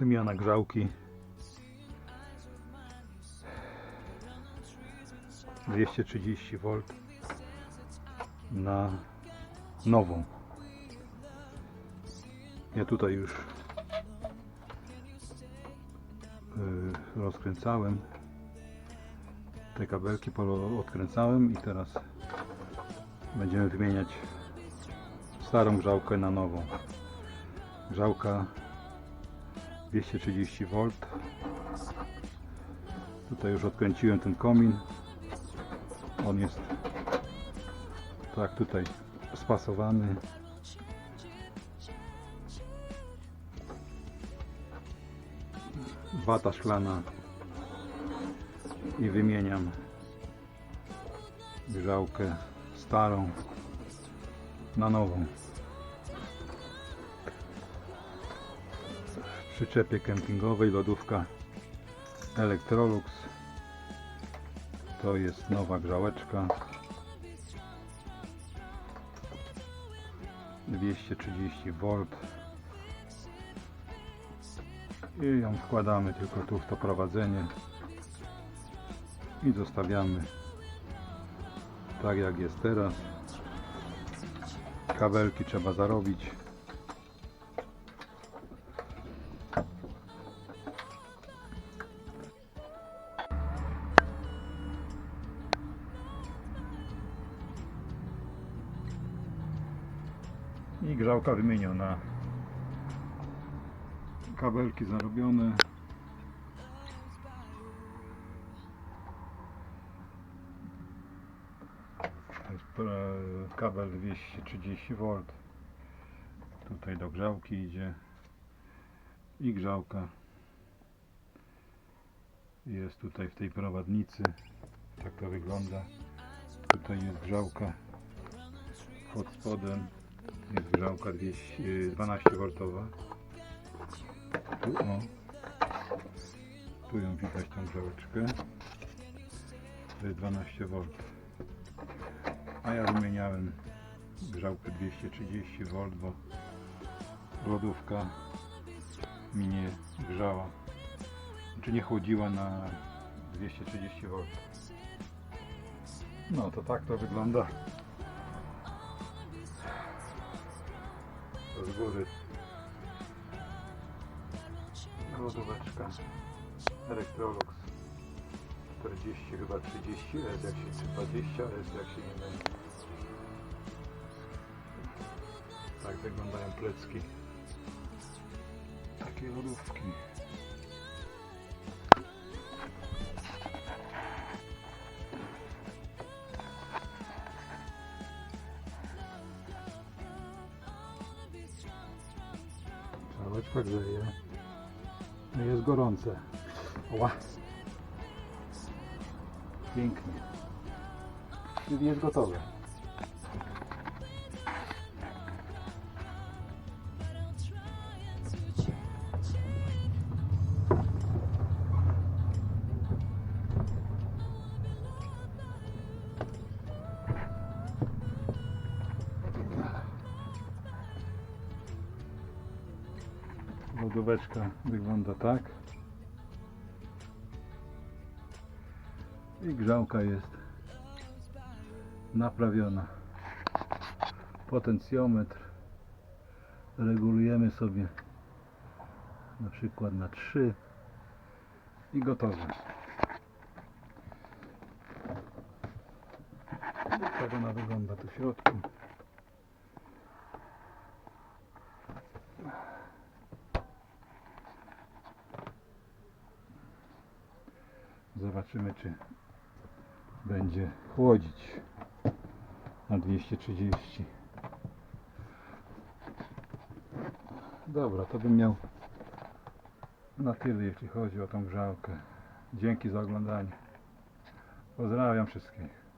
Wymiana grzałki. 230 V na nową. Ja tutaj już y, rozkręcałem te kabelki, odkręcałem i teraz będziemy wymieniać starą grzałkę na nową. Grzałka 230 V. Tutaj już odkręciłem ten komin. On jest tak tutaj spasowany. Wata szklana i wymieniam grzałkę starą na nową. Przyczepie kempingowej lodówka Electrolux. To jest nowa grzałeczka. 230 V. I ją wkładamy tylko tu w to prowadzenie i zostawiamy tak jak jest teraz. Kabelki trzeba zarobić. I grzałka wymieniona. Kabelki zarobione. Kabel 230 V. Tutaj do grzałki idzie. I grzałka jest tutaj w tej prowadnicy. Tak to wygląda. Tutaj jest grzałka pod spodem. Jest grzałka 200, 12 V. Tu o. Tu ją widać tą grzałeczkę. To jest 12 V. A ja wymieniałem grzałkę 230 V, bo lodówka mi nie grzała. Czy nie chłodziła na 230 V. No to tak to wygląda. Z góry lodóweczka Electrolux 40 chyba 30 S jak się czy 20 S jak się nie mylę. Tak wyglądają plecki takiej lodówki. Całeczka grzeje. No jest gorące. Ła. Pięknie. Czyli jest gotowe. Lodóweczka wygląda tak. I grzałka jest naprawiona. Potencjometr regulujemy sobie na przykład na 3 i gotowe. Tak ona wygląda tu w środku. Zobaczymy czy będzie chłodzić na 230 dobra to bym miał na tyle jeśli chodzi o tą grzałkę. Dzięki za oglądanie. Pozdrawiam wszystkich